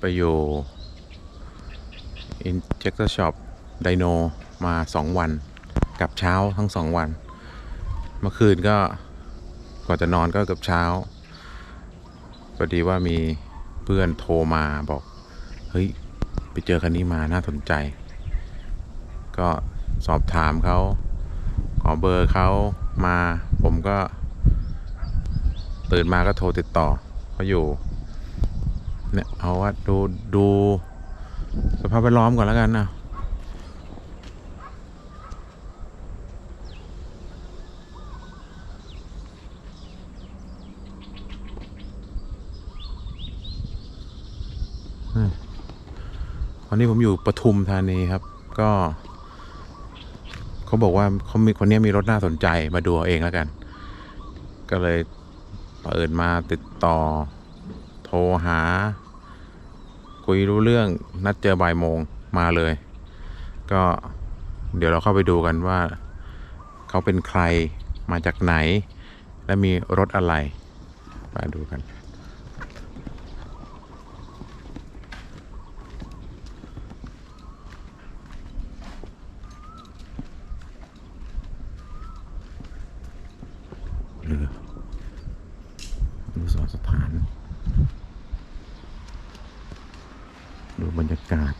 ไปอยู่ Injector Shop Dino มาสองวัน กับเช้าทั้งสองวัน เมื่อคืนก็ก่อนจะนอนก็เกือบเช้าพอดีว่ามีเพื่อนโทรมาบอก เฮ้ย ไปเจอคันนี้มาน่าสนใจ ก็สอบถามเขาขอเบอร์เขามาผมก็ตื่นมาก็โทรติดต่อเขาอยู่ เนี่ยเอาว่าดูดูสภาพแวดล้อมก่อนแล้วกันนะตอนนี้ผมอยู่ปทุมธานีครับ ก็ เขาบอกว่าเขามีคนนี้มีรถน่าสนใจมาดูเองแล้วกัน ก็เลยเปิดมาติดต่อ โทรหา คุยรู้เรื่องนัดเจอบ่ายโมงมาเลย ก็เดี๋ยวเราเข้าไปดูกันว่า เขาเป็นใครมาจากไหน และมีรถอะไร มาดูกัน เรืออนุสรณ์สถาน ดูบรรยากาศ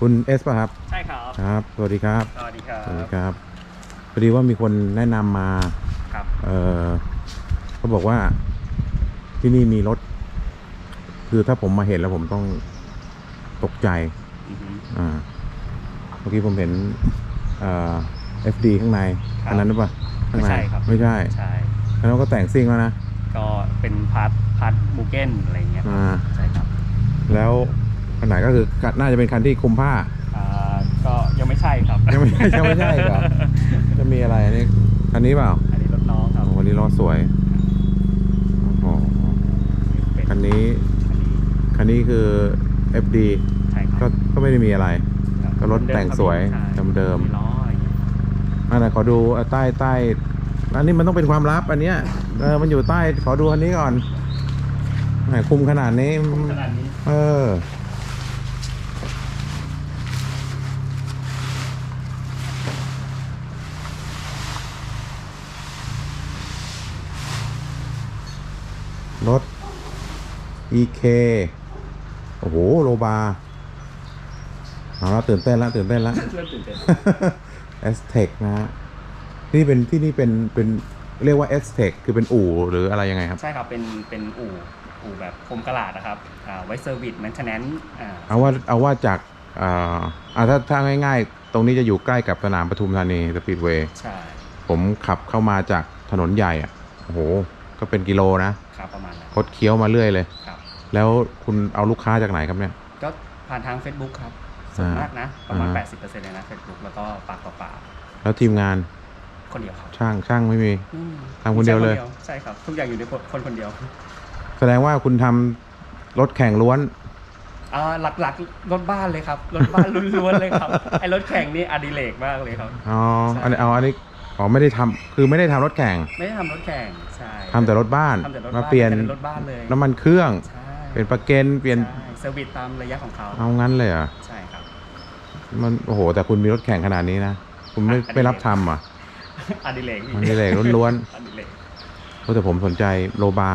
คุณเอสป่ะครับ ใช่ครับ ครับ สวัสดีครับ สวัสดีครัสวัสดีบครับพอดีว่ามีคนแนะนำมาครับ เออเขาบอกว่าที่นี่มีรถ คือถ้าผมมาเห็นแล้วผมต้องตกใจ อือฮึ อ่า เมื่อกี้ผมเห็นเอ่อ FD ข้างในครับอันนั้นหรือเปล่าข้างในไม่ใช่ครับ ไม่ใช่ใช่แล้วก็แต่งซิ่งแล้วนะ ก็เป็นพาร์ทพาร์ทบูเก้นอะไรเงี้ยครับอ่า ใช่ครับ แล้ว คันไหนก็คือน่าจะเป็นคันที่คุมผ้าอ่าก็ยังไม่ใช่ครับ ยังไม่ยังไม่ใช่เหรอจะมีอะไรอันนี้คันนี้เปล่าอันนี้รถน้องครับโอ้วันนี้ล้อสวยโอ้โหเป็นคันนี้อันนี้คันนี้คือ FD ใช่คก็รับก็ไม่ได้มีอะไร ครับก็รถแต่งสวยใช่เดิมๆ ล้ออะไรเงี้ยอันไหนขอดูเอ่อใต้ใต้อันนี้มันต้องเป็นความลับอันเนี้ยเออมันอยู่ใต้ขอดูอันนี้ก่อนไหนคุมขนาดนี้ ขนาดนี้เออ รถ EK โอ้โหโลบาเอาละตื่นเต้นละตื่นเต้นละเริ่มตื่นเต้น s t e c นะฮะนี่เป็นที่นี่เป็นเป็นเรียกว่า s t e c คือเป็นอู่หรืออะไรยังไงครับ ใช่ครับ เป็น เป็นอู่ อู่แบบคมกระลาดนะครับอ่าไว้เซอร์วิสแมนเทนแนนซ์อ่า เอาว่าเอาว่าจากอ่าอ่าถ้าถ้าง่ายๆ ตรงนี้จะอยู่ใกล้กับสนามปทุมธานีสปีดเวย์ใช่ ผมขับเข้ามาจากถนนใหญ่อะโอ้โห ก็เป็นกิโลนะครับ ประมาณนั้น คดเคี้ยวมาเรื่อยเลยครับ แล้วคุณเอาลูกค้าจากไหนครับเนี่ย ก็ผ่านทาง Facebook ครับส่วนอ่ามมากนะ ประมาณ อ่า 80%เลยนะ Facebook แล้วก็ปากต่อปากแล้วทีมงานคนเดียวครับช่างช่างไม่มี อืมทำคนเดียวเลย ใช่ครับ ทุกอย่างอยู่ในคนคนคนเดียว แสดงว่าคุณทำรถแข่งล้วน อ่าหลักๆรถบ้านเลยครับ รถบ้านล้วนๆเลยครับ ไอ้รถแข่งนี่อดิเรกมากเลยครับ อ๋อใช่ อันนี้เอาอันนี้อ๋อไม่ได้ทำคือไม่ได้ทำรถแข่งไม่ได้ทำรถแข่งใช่ทำแต่รถบ้านทำแต่รถมาบ้านเปลี่ยนแต่รถบ้านเลยน้ำมันเครื่อง ใช่ เป็นประเกนเปลี่ยนใช่เซอร์วิสตามระยะของเขาเอางั้นเลยเหรอะใช่ครับ มันโอ้โห แต่คุณมีรถแข่งขนาดนี้นะ คุณไม่อะอันนี้ไม่รับทำอะ อดิเรกพี่อดิเรกล้วน อดิเรกเพราะแต่ผมสนใจโลบา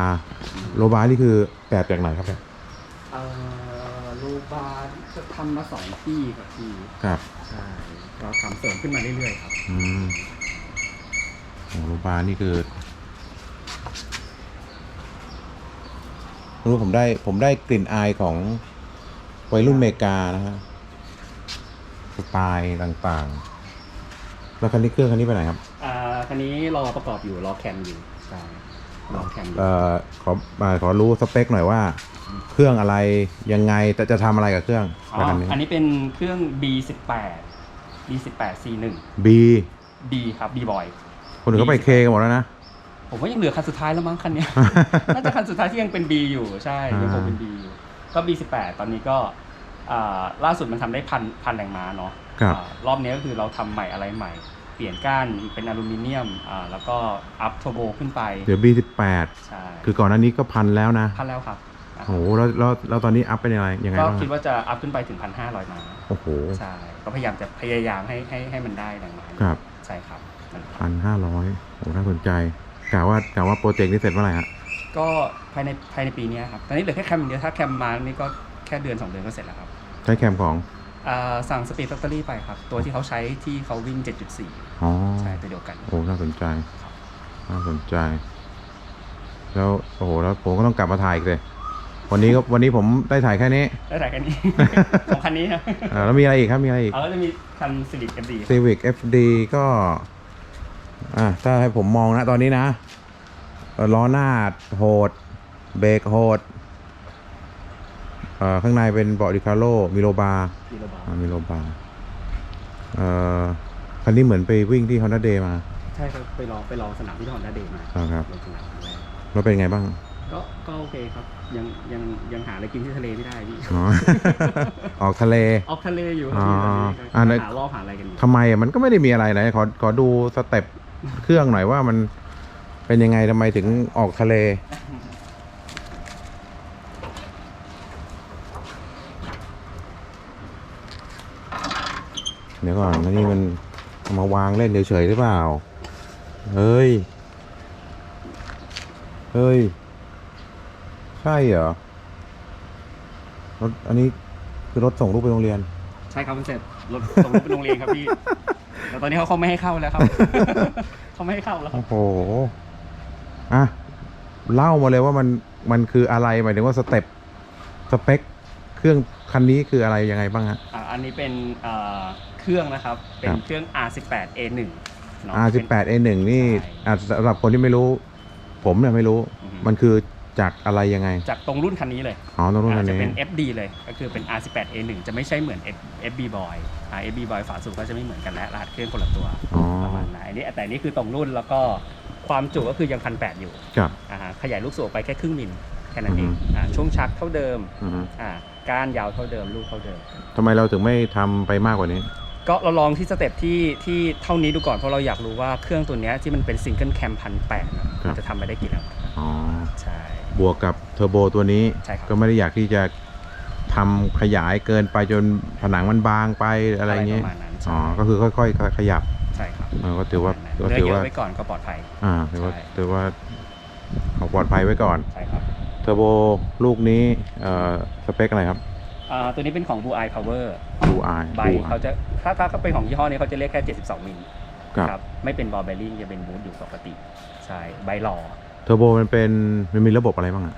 โลบานี่คือแบบจากไหนครับเนี่ยเอ่อโลบาร์จะทำมาสองที่ครับพี่ครับใช่ก็ทำเสริมขึ้นมาเรื่อยๆครับ อืมโอ้โลบานี่คือ รู้ผมได้ผมได้กลิ่นอายของวัยรุ่นอเมริกานะฮะสไตล์ต่างๆ แล้วคันนี้เครื่องคันนี้ไปไหนครับ อ่าคันนี้รอประกอบอยู่รอแคมอยู่ใช่รอแคมอยู่เอ่อขอมาขอรู้สเปคหน่อยว่า เครื่องอะไรยังไงแต่จะทำอะไรกับเครื่องอ๋อคันนี้ อันนี้เป็นเครื่อง B18 B18 C1 B B ครับ B boy คนอื่นก็ไปเคกันหมดแล้วนะ ผมว่ายังเหลือคันสุดท้ายแล้วมั้งคันเนี้ย น่าจะคันสุดท้ายที่ยังเป็น B อยู่ใช่ยังคงเป็น B อยู่ก็ B18 ตอนนี้ก็อ่าล่าสุดมันทำได้พันพันแรงม้าเนาะครับอ่ารอบนี้ก็คือเราทำใหม่อะไรใหม่ เปลี่ยนก้านเป็นอลูมิเนียมอ่าแล้วก็อัพโทโบขึ้นไปเดี๋ยว B18 ใช่คือก่อนหน้านี้ก็พันแล้วนะ พันแล้วครับอะโอ้โหแล้วแล้วแล้วตอนนี้อัพเป็นยังไงยังไงก็บ้างคิดว่าจะอัพขึ้นไปถึงพันห้าร้อยม้าโอ้โหใช่ก็พยายามจะพยายามให้ให้ให้มันได้ดังนั้นครับใช่ครับนั่นแหละพันห้าร้อยโอ้น่าสนใจ กะว่ากะว่าโปรเจกต์นี้เสร็จเมื่อไหร่ฮะก็ภายในภายในปีเนี้ยครับ ตอนนี้เหลือแค่แคมอย่างเดียวถ้าแคมมานี่ก็แค่เดือนสองเดือนก็เสร็จแล้วครับใช้แคมของอ่าสั่งสปีดแฟคทอรี่ไปครับ ตัวที่เขาใช้ที่เขาวิ่ง 7.4อ๋อใช่ตัวเดียวกัน โอ้น่าสนใจน่าสนใจ แล้วโอ้โหแล้วผมก็ต้องกลับมาถ่ายอีกเลยวันนี้ก็วันนี้ผมได้ถ่ายแค่นี้ได้ถ่ายแค่นี้ของคันนี้ครับอ่าแล้วมีอะไรอีกครับมีอะไรอีกเอาแล้วจะมีคันสิริกันดี Civic FD ก็อ่าถ้าให้ผมมองนะตอนนี้นะเอ่อล้อหน้าโหด เบรกโหดเอ่อข้างในเป็นเบาะดิคาโลมิโลบาร์กิโลบาอ่ามิโลบาร์เอ่อคันนี้เหมือนไปวิ่งที่ Honda Day มา ใช่ครับ ไปลองไปลองสนามที่ฮอนด้าเดย์มาครับลงสนามครั้งแรกแล้วเป็นไงบ้าง ก็ก็โอเคครับ ยังยังยังหาอะไรกินที่ทะเลไม่ได้พี่อ๋อออกทะเล ออกทะเลอยู่คอ๋รัอบพี่อ่าในหารอบหาอะไรกันอยู่ทำไมอะมันก็ไม่ได้มีอะไรนะขอขอดูสเต็ป เครื่องหน่อยว่ามันเป็นยังไงทำไมถึงออกทะเล เดี๋ยวก่อนนี่มันมาวางเล่นเฉยๆหรือเปล่า เฮ้ย เฮ้ย ใช่เหรอ รถอันนี้คือรถส่งลูกไปโรงเรียน ใช่ครับมันเสร็จรถส่งลูกไปโรงเรียนครับพี่ แต่ตอนนี้เขาเขาไม่ให้เข้าแล้วครับ เขาไม่ให้เข้าแล้วครับ โอ้โหอะเล่ามาเลยว่ามันมันคืออะไรหมายถึงว่าสเต็ปสเปคเครื่องคันนี้คืออะไรยังไงบ้างฮะ อ่าอันนี้เป็นเอ่อเครื่องนะครับ เป็คนรับ เครื่อง R18 A1 เนาะ R18 A1 นี่ใช่ อะสำหรับคนที่ไม่รู้ ผมเนี่ยไม่รู้ อือฮึ มันคือ จากอะไรยังไง จากตรงรุ่นคันนี้เลยอ๋อตรงรุ่นอ่าคันจะนี้เป็น FD เลยก็คือเป็น R18 A1 จะไม่ใช่เหมือน F- FB Boy อ่า FB Boy ฝาสูบก็จะไม่เหมือนกันและรหัสเครื่องคนละตัวอ๋อประมาณไหนนี่แต่นี่คือตรงรุ่นแล้วก็ความจุก็คือยังพันแอยู่ครับอ่าฮะขยายลูกสูบไปแค่ครึ่งมิลแค่นั้นเองอือฮึอ่าช่วงชักเท่าเดิมอือฮึอ่าก้านยาวเท่าเดิมลูกเท่าเดิมทำไมเราถึงไม่ทำไปมากกว่านี้ ก็เราลองที่สเต็ปที่ที่เท่านี้ดูก่อนเพราะเราอยากรู้ว่าเครื่องตัวเนี้ยที่มันเป็นซิงเกิลแคมพันแปดครับจะทำไปได้กี่แรงม้าอ๋อใช่ บวกกับเทอร์โบตัวนี้ ใช่ครับ ก็ไม่ได้อยากที่จะทำขยายเกินไปจนผนังมันบางไปอะไรอย่างปเงี้ยระมาณนั้นอ๋อใช่ก็คือค่อยๆ ขยับใช่ครับเออก็ถือว่าประก็มาณนั้นถือเนื้อเยว่า อะไว้ก่อนก็ปลอดภัย อ่าถือว่าใช่ ถือว่าเอาปลอดภัยไว้ก่อน ใช่ครับเทอร์โบลูกนี้เอ่อสเปคอะไรครับ อ่าตัวนี้เป็นของ Blue Eye Power Blue Eye ใบ Blue เขา Eye จะถ้าถ้าเขาเป็นของยี่ห้อนี้เขาจะเรียกแค่ 72 มิลครับ ไม่เป็นบอลเบลลิ่งจะเป็นบูทอยู่ปกติ ใช่ ใบหล่อ เทอร์โบมันเป็นมันมีระบบอะไรบ้างอะ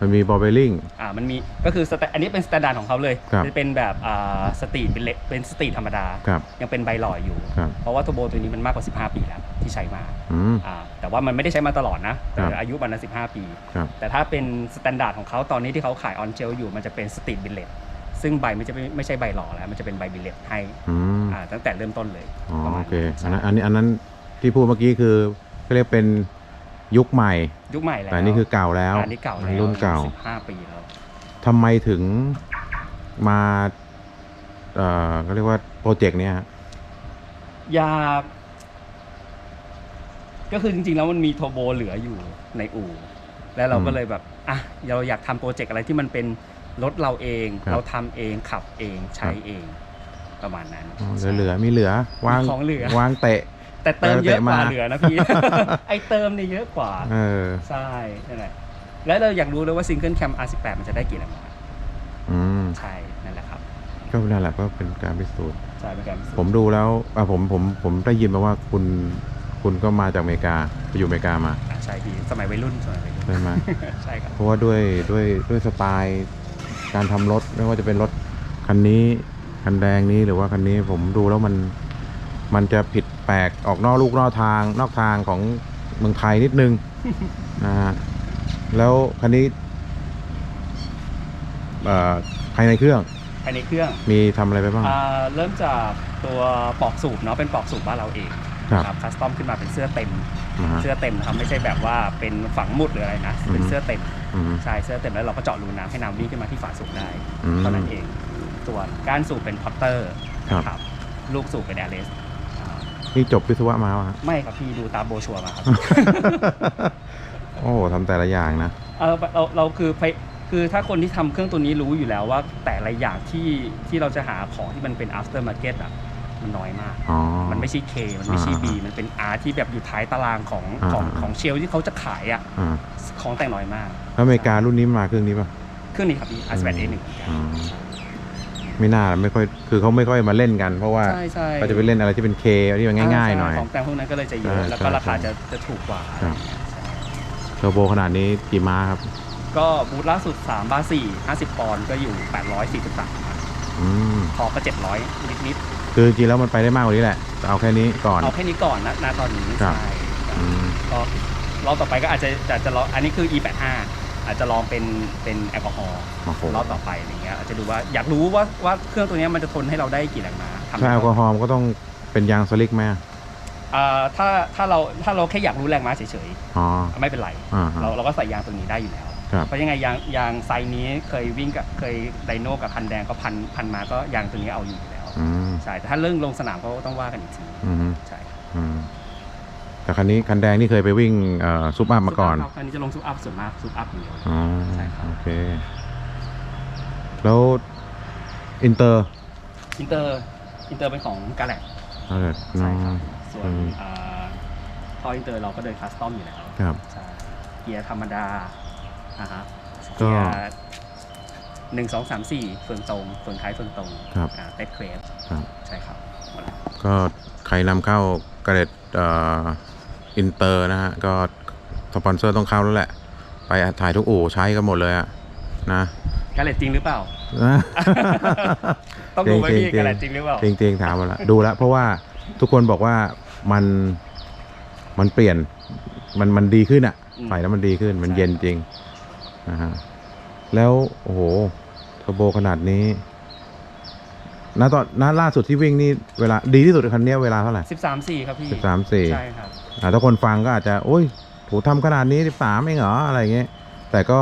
มันมีบอลเบลลิง อ่ามันมีก็คือ sta- อันนี้เป็นสแตนดาร์ดของเขาเลยครับ จะเป็นแบบอ่าสตรีทเป็นเล็กเป็นสตรีทธรรมดา ครับ ยังเป็นใบหล่ออยู่ ครับ เพราะว่าโทโบตัวนี้มันมากกว่า 15 ปีแล้วที่ใช้มาอืม อ่าแต่ว่ามันไม่ได้ใช้มาตลอดนะแต่ครับอายุมันนะ15 ปี ครับ แต่ถ้าเป็นสแตนดาร์ดของเขาตอนนี้ที่เขาขายออนเจลอยู่มันจะเป็นสตรีทบิลเลตซึ่งใบไม่จะไม่ไม่ใช่ใบหล่อแล้ว มันจะเป็นใบบิลเลตให้อืมอ่าตั้งแต่เริ่มต้นเลยอ๋อประมาโอณเค อันใช่นั้นอันนี้อันนั้นที่พูดเมื่อกี้คือเขาเรียกเป็น ยุคใหม่ ยุคใหม่แล้วแต่อันนี่คือเก่าแล้วอันนี้เก่าแล้วรุ่นเก่า15ปีแล้วทำไมถึงมาเอ่อเขาเรียกว่าโปรเจกต์เนี้ยฮะอยากก็คือจริงๆแล้วมันมีโทโบเหลืออยู่ในอู่ แล้วเราก็เลยแบบอะเราอยากทำโปรเจกต์อะไรที่มันเป็นรถเราเอง เราทำเองขับเองใช้เองประมาณนั้นอ๋อเหลือๆมีเหลือวางมีของเหลือวางเตะ แต่เติมเยอะกว่าเติมเตะมาเหลือนะพี่ ไอเติมเนี่ยเยอะกว่าเออใช่นั่นแหละแล้วเราอยากรู้เลยว่าซิงเกิลแคม R18 มันจะได้กี่แรงม้าอืมใช่ นั่นแหละครับ ก็นั่นแหละก็เป็นการพิสูจน์ใช่เป็นการพิสูจน์ผมดูแล้วอะผมผมผมได้ยินมาว่าคุณคุณก็มาจากอเมริกาไปอยู่อเมริกามาอะใช่พี่สมัยวัยรุ่นสมัยวัยรุ่นใช่ไหมใช่ครับ เพราะว่าด้วยด้วยด้วยสไตล์การทำรถไม่ว่าจะเป็นรถคันนี้คันแดงนี้หรือว่าคันนี้ผมดูแล้วมันมันจะผิดแปลกออกนอกลูกนอกทาง นอกทางของเมืองไทยนิดนึงนะฮะแล้วคันนี้เอ่อภายในเครื่องภายในเครื่องมีทำอะไรไปบ้าง อ่าเริ่มจากตัวปลอกสูบเนาะเป็นปลอกสูบบ้านเราเองครับ คัสตอมขึ้นมาเป็นเสื้อเต็ม นะฮะ เสื้อเต็มนะครับไม่ใช่แบบว่าเป็นฝังมุดหรืออะไรนะเป็นอืม เสื้อเต็มอืม ใช่เสื้อเต็มแล้วเราก็เจาะรูน้ำให้น้ำวิ่งขึ้นมาที่ฝาสูบได้อืมเท่านั้นเองส่วนก้านสูบเป็นพอตเตอร์ครับ นะครับลูกสูบเป็นแอร์เลส นี่จบวิศวะมาวะไม่ครับพี่ดูตามโบรชัวร์มาครับ โอ้โหทำแต่ละอย่างนะ เออเราเราคือไปคือถ้าคนที่ทำเครื่องตัวนี้รู้อยู่แล้วว่า แต่ละอย่างที่ที่เราจะหาของที่มันเป็น after market อะมันน้อยมาก อ๋อ มันไม่ใช่ K มันไม่ใช่อ่า B มันเป็น R ที่แบบอยู่ท้ายตารางของอ่าของอ่า ของเชลที่เขาจะขายอะอ่าของแต่งน้อยมาก แล้วอเมริการุ่นนี้มาเครื่องนี้ป่ะ เครื่องนี้ครับพี่ r 8 a 1เหมือนกันอืม ไม่น่าไม่ค่อยคือเขาไม่ค่อยมาเล่นกัน เพราะว่าใช่ใช่เขาจะไปเล่นอะไรที่เป็นเคที่มันง่ายๆหน่อย ของแต่งพวกนั้นก็เลยจะเยอะใช่แล้วก็ใช่ราคาใช่จะจะถูกกว่าครับใช่เทอร์โบขนาดนี้กี่ม้าครับก็บูธล่าสุด3บา4 50 ปอนด์ก็อยู่ 843อืมพอก็ 700 นิดนิดคือจริงๆแล้วมันไปได้มากกว่านี้แหละแต่เอาแค่นี้ก่อน ๆเอาแค่นี้ก่อนนะณตอนนี้ครับ ใช่ครับอืมก็รอบต่อไปก็อาจจะจะจะลองอันนี้คือ E85 อาจจะลองเป็นเป็นแอลกอฮอล์โอ้โห รอบต่อไปอะไรเงี้ยอาจจะดูว่าอยากรู้ว่าว่าเครื่องตัวเนี้ยมันจะทนให้เราได้กี่แรงม้าทำถ้าแอลกอฮอล์มันก็ต้องเป็นยางสลิกไหมอ่าถ้าถ้าเราถ้าเราแค่อยากรู้แรงม้าเฉยอ๋อ ๆไม่เป็นไร อ่าฮะ เราเราก็ใส่ยางตัวนี้ได้อยู่แล้วครับ เพราะยังไงยางยางไซส์นี้เคยวิ่งกับเคยไดโน่กับคันแดงก็พันพันมาก็ยางตัวนี้เอาอยู่แล้ว อืมใช่แต่ถ้าเรื่องลงสนามก็ต้องว่ากันอีกทีอืมใช่อืม แต่คันนี้คันแดงนี่เคยไปวิ่งเอ่อซุปอัพมาก่อนซุปอัพครับอันนี้จะลงซุปอัพส่วนมากซุปอัพอย่างเดียว อ๋อใช่ครับ โอเค แล้วอินเตอร์อินเตอร์อินเตอร์เป็นของกาแล็กเอาเลยใช่น้องครับ ส่วนอืมอ่าท่ออินเตอร์เราก็เดินคัสตอมอยู่แล้วครับ ใช่เกียร์ธรรมดานะฮะก็ เกียร์หนึ่งสองสามสี่เฟืองตรงเฟืองท้ายเฟืองตรงครับ อ่าเต็ดเครสครับ ใช่ครับหมดแล้วก็ใครนำเข้ากระเด็ดเอ่อ อินเตอร์นะฮะ ก็สปอนเซอร์ต้องเข้าแล้วแหละ ไปถ่ายทุกอู่ใช้กันหมดเลยอะนะกาเลตจริงหรือเปล่านะต้องดูไหมพี่จริงๆกาเลตจริงหรือเปล่าจริงๆถามมาแล้วดูแล้วเพราะว่าทุกคนบอกว่ามันมันเปลี่ยนมันมันดีขึ้นอะอืมใส่แล้วมันดีขึ้นมันใช่เย็นจริงนะฮะแล้วโอ้โหเทอร์โบขนาดนี้ณตอนณล่าสุดที่วิ่งนี่เวลาดีที่สุดคันเนี้ยเวลาเท่าไหร่สิบสามสี่ครับพี่สิบสามสี่ใช่ครับอ่า ถ้าคนฟังก็อาจจะโอ้ยโถูทำขนาดนี้สิบสามเองเหรออะไรเงี้ยแต่ก็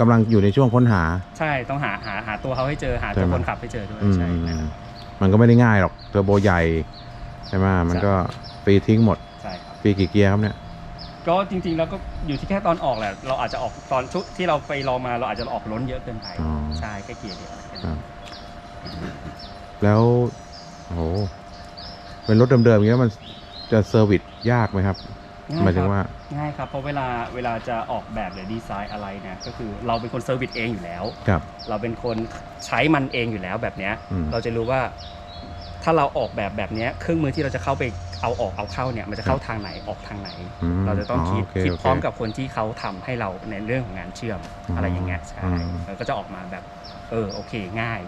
กำลังอยู่ในช่วงค้นหา ใช่ต้องหาหาหาตัวเขาให้เจอหาใช่ตัวไหมคนขับให้เจอด้วยอืมใช่ครับมันก็ไม่ได้ง่ายหรอกเทอร์โบใหญ่ใช่ไหมมันก็ฟรีทิ้งหมดใช่ครับฟรีกี่เกียร์ครับเนี่ยก็จริงๆแล้วก็อยู่ที่แค่ตอนออกแหละเราอาจจะออกตอนชุดที่เราไปลองมาเราอาจจะออกล้นเยอะเกินไปอ๋อใช่แค่เกียร์เดียวครับแล้วโอ้โหเป็นรถเดิมๆอย่างเงี้ยมัน จะเซอร์วิสยากไหมครับหมายถึงว่า ง่ายครับเพราะเวลาเวลาจะออกแบบหรือดีไซน์อะไรเนี่ยก็คือเราเป็นคนเซอร์วิสเองอยู่แล้ว ครับ เราเป็นคนใช้มันเองอยู่แล้วแบบเนี้ย อืม เราจะรู้ว่า ถ้าเราออกแบบแบบเนี้ยเครื่องมือที่เราจะเข้าไปเอาออกเอาเข้าเนี่ยมันจะเข้าทางไหนออกทางไหนอืมเราจะต้องคิดโเคคิดโเคพร้อมกับคนที่เขาทำให้เราในเรื่องของงานเชื่อมอ๋อออะไรอย่างเงี้ยใช่อืม แล้วก็จะออกมาแบบ เออโอเค ง่าย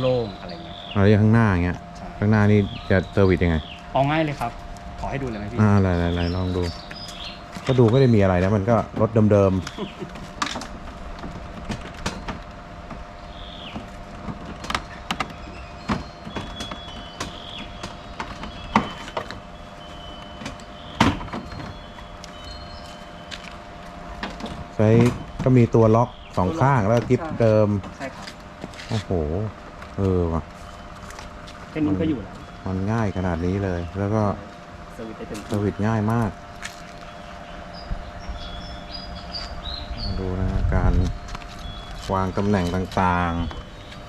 โล่งๆอะไรเงี้ยอะไรอย่างข้างหน้าอย่างเงี้ย ใช่ข้างหน้านี่จะเซอร์วิสยังไง เอาง่ายเลยครับ ขอให้ดูเลยไหมพี่ อ่าอะไรอะไรลองดู ก็ดูไม่ได้มีอะไรนะ มันก็รถเดิมๆ ใช้ก็มีตัวล็อกสองข้างแล้วก็กิฟเดิม ใช่ครับโอ้โห เออว่ะ แค่นี้ก็อยู่แล้วมันง่ายขนาดนี้เลย แล้วก็ เซอร์วิสได้เต็มเซอที่ร์วิสง่ายมาก มาดูนะฮะการวางตำแหน่งต่าง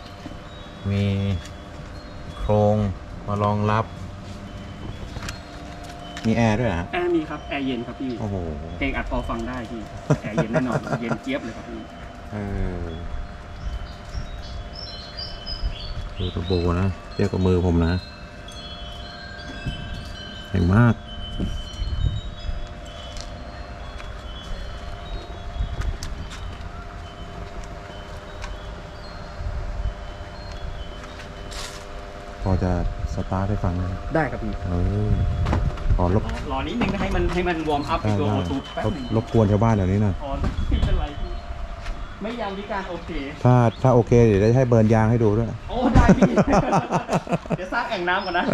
ๆ มีโครงมารองรับ มีแอร์ด้วยนะแอร์มีครับ แอร์เย็นครับพี่ โอ้โห เพลงอัดพอฟังได้พี่ แอร์เย็นแน่นอน เย็นเจี๊ยบเลยครับพี่ เออดูตัวโบนะเทียบกับมือผมนะ แข็งมาก พอจะสตาร์ทให้ฟังไหมได้ครับพี่เออขอรบรอรอนิดนึงให้มันให้มันวอร์มอัพได้อีกตัวได้โอทูแป๊บรบหนึงรบกวนชาวบ้านเดี๋ยวนี้หน่อยอ๋อไม่เป็นไรพี่ไม่ยามวิการโอเค ถ้าถ้าโอเคเดี๋ยวจะให้เบิร์นยางให้ดูด้วย โอ้ ได้พี่ เดี๋ยวสร้างแอ่งน้ำก่อนนะ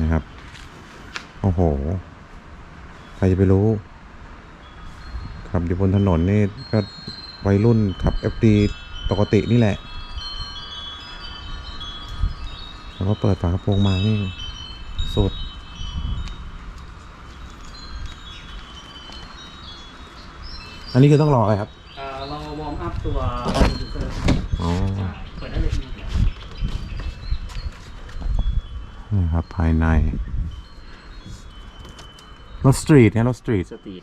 นี่ครับ โอ้โห ใครจะไปรู้ขับอยู่บนถนนนี่ก็วัยรุ่นขับ FD ปกตินี่แหละว่าเปิดฝากระโปรงมานี่สุดอันนี้คือต้องรออะไรครับเอ่อเราวอร์มอัพตัวยูเซอร์อ๋อเปิดได้เลยพี่นี่ครับภายใน รถสตรีทเนี่ยรถสตรีท สตรีท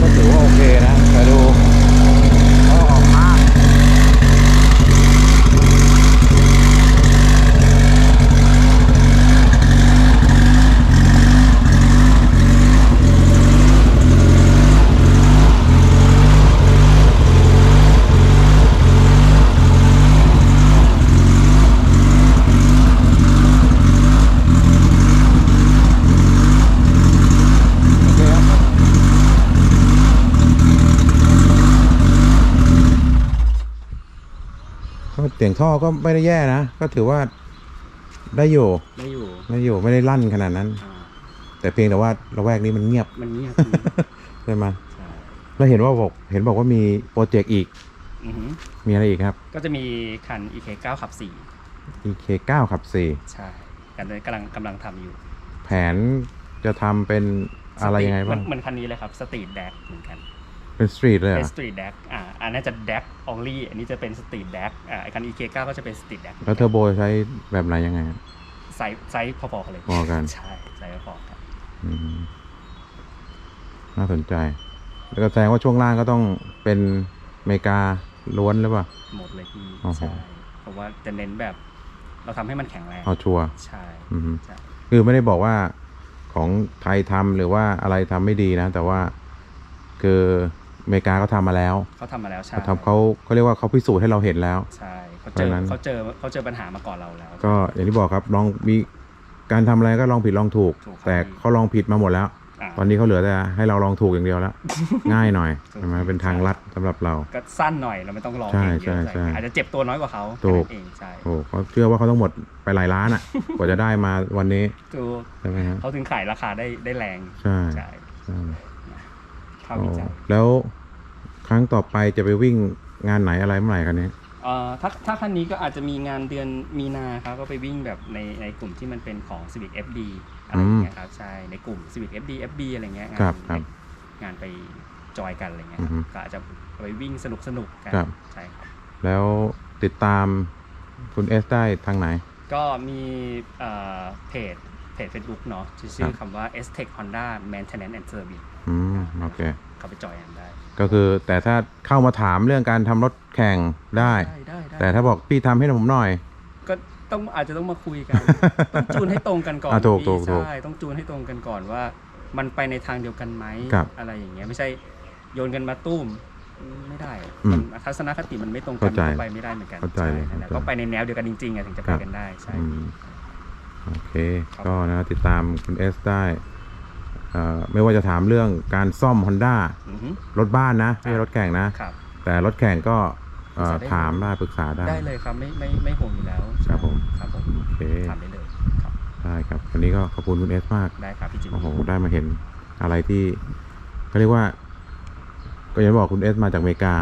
ก็ถือว่าโอเคนะแต่ดูก็ออกมากโอเคครับ ก็เสียงท่อก็ไม่ได้แย่นะ ก็ถือว่าได้อยู่ไม่อยู่ได้อยู่ไม่ได้ลั่นขนาดนั้นอ่าแต่เพียงแต่ว่าระแวกนี้มันเงียบมันเงียบใช่ไหมใช่แล้วเห็นว่าบอกเห็นบอกว่ามีโปรเจกต์อีกอือหือมีอะไรอีกครับ ก็จะมีคัน EK9 ขับ EK 9 ขับ 4 ใช่กันเลยกำลังกำลังทำอยู่4แผนจะทำเป็นอะไรยังไงบ้างเหมือนคันนี้เลยครับสตรีทแดกเหมือนกัน เป็นสตรีทเลยเหรเป็นอสตรีทแดกอ่าอันนี้จะแดกออ l ลี่อันนี้จะเป็นสตรีทแดกอ่าไอคัน EK9 ก็จะเป็นสตรีทแดกแล้วเทอร์โบใช้แบบไหนยังไงครับไซส์ไซส์พอๆกันเลยพอกัน ใช่ไซส์พอๆกันอืมน่าสนใจ แล้วก็แสดงว่าช่วงล่างก็ต้องเป็นอเมริกาล้วนหรือเปล่า หมดเลยพี่โอ้โห ใช่เพราะว่าจะเน้นแบบ เราทำให้มันแข็งแรงเอาชัวร์ใช่อืมใช่คือไม่ได้บอกว่าของไทยทำหรือว่าอะไรทำไม่ดีนะ แต่ว่าคืออ เมริกาเขาทำมาแล้วเขาทำมาแล้วใช่เขาทำเขาเขาเรียกว่าเขาพิสูจน์ให้เราเห็นแล้ว ใช่เขาเพเจราะอฉะนั้น เขาเจอเขาเจอปัญหามาก่อนเราแล้ว ก็อย่างที่บอกครับลองมีการทำอะไรก็ลองผิดลองถูก ถูกครับ แต่เขาลองผิดมาหมดแล้วาตอนนี้เขาเหลือแต่ให้เราลองถูกอย่างเดียวแล้ว ง่ายหน่อยถูกใช่ไหมเป็นทางลัดสำหรับเรา ก็สั้นหน่อยเราไม่ต้องรอใช่เองเยอะใช่อะไรใช่อาจจะเจ็บตัวน้อยกว่าเขาถูก แค่นั้นเองใช่โอ้เขาเชื่อว่าเขาต้องหมดไปหลายล้านอะ กว่าจะได้มาวันนี้ถูกใช่ไหมฮะเขาถึงขายราคาได้ได้แรงใช่ใช่ใช่เข้าโอ้วิจัยแล้ว ครั้งต่อไปจะไปวิ่งงานไหนอะไรเมื่อไหร่กันนี้เอ่อถ้าถ้าคันนี้ก็อาจจะมีงานเดือนมีนาครับก็ไปวิ่งแบบในในกลุ่มที่มันเป็นของ Civic FD อะไรอย่างเงี้ยครับใช่ในกลุ่ม Civic FD FB อะไรเงี้ยงานครับครับงานไปจอยกันอะไรเงี้ยอือฮึก็อาจจะไปวิ่งสนุกสนุกๆกันครับ ใช่ครับแล้วติดตามคุณเอสได้ทางไหน ก็มีเอ่อเพจเพจ Facebook เนาะที่ชื่คอรับคำว่า S Tech Honda Maintenance and Service อืม โอเค เข้าไปจอยกันได้ ก็คือแต่ถ้าเข้ามาถามเรื่องการทำรถแข่งได้ ได้ได้ได้แต่ถ้าบอกพี่ทำให้ผมหน่อย ก็ต้องอาจจะต้องมาคุยกัน ต้องจูนให้ตรงกันก่อนอะถูกพี่ถูกถูกใช่ต้องจูนให้ตรงกันก่อนว่า มันไปในทางเดียวกันไหมครับอะไรอย่างเงี้ยไม่ใช่โยนกันมาตุ้มไม่ได้อืมมันทัศนคติมันไม่ตรงกัเข้าใจมันก็ไปไม่ได้เหมือนกันเข้าใจเลยช่นั่นแหละเข้าใจ ก็ไปในแนวเดียวกันจริงๆอะถึงจะคไปรับกันได้ใช่ อืมโอเค ครับ ก็นะติดตามคุณเอสได้เอ่อไม่ว่าจะถามเรื่องการซ่อม Honda อือฮึ รถบ้านนะไม่ใช่รถแข่งนะ ครับ แต่รถแข่งก็เอ่อปรึกษาได้ ถามได้ปรึกษาได้ ได้เลยครับไม่ไม่ไม่ห่วงอยู่แล้วครับผม ครับผมโอเคถามได้เลยครับได้ครับวันนี้ก็ขอบคุณคุณเอสมาก ได้ครับพี่จิมโอ้โหมี่ได้มาเห็นอะไรที่เขาเรียกว่า ก็อยังบอกคุณเอสมาจากอเมริกา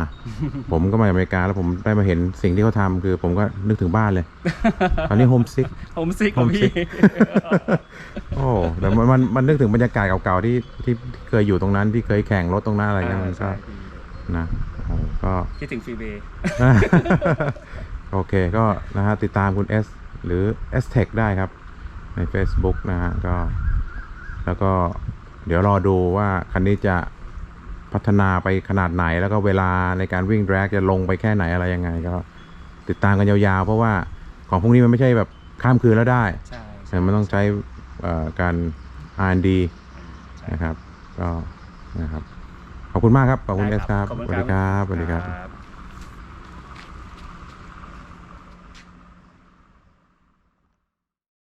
ผมก็มาจากอเมริกาแล้วผมได้มาเห็นสิ่งที่เขาทำคือผมก็นึกถึงบ้านเลย ตอนนี้โฮมซิก ผมซิกของพี่ โอ้แต่มันมันมันนึกถึงบรรยากาศเก่าๆที่ที่ที่เคยอยู่ตรงนั้นที่เคยแข่งรถตรงนั้นอะไรเงี้ยมันก็ใช่พี่นะโอ้โหก็ คิดถึงฟรีเวย์ โอเคก็นะฮะติดตามคุณ S หรือ S Tech ได้ครับ ใน Facebook นะฮะก็ แล้วก็เดี๋ยวรอดูว่าคันนี้จะ พัฒนาไปขนาดไหนแล้วก็เวลาในการวิ่งแดรกจะลงไปแค่ไหนอะไรยังไงก็ ติดตามกันยาวๆ เพราะว่าของพวกนี้มันไม่ใช่แบบข้ามคืนแล้วได้ใช่แต่มันต้องใช้เอ่อการ R&D ใช่นะครับก็นะครับ ขอบคุณมากครับ ขอบคุณได้เอสครับขอบสณวัสดีครับสวัสดีครับครับ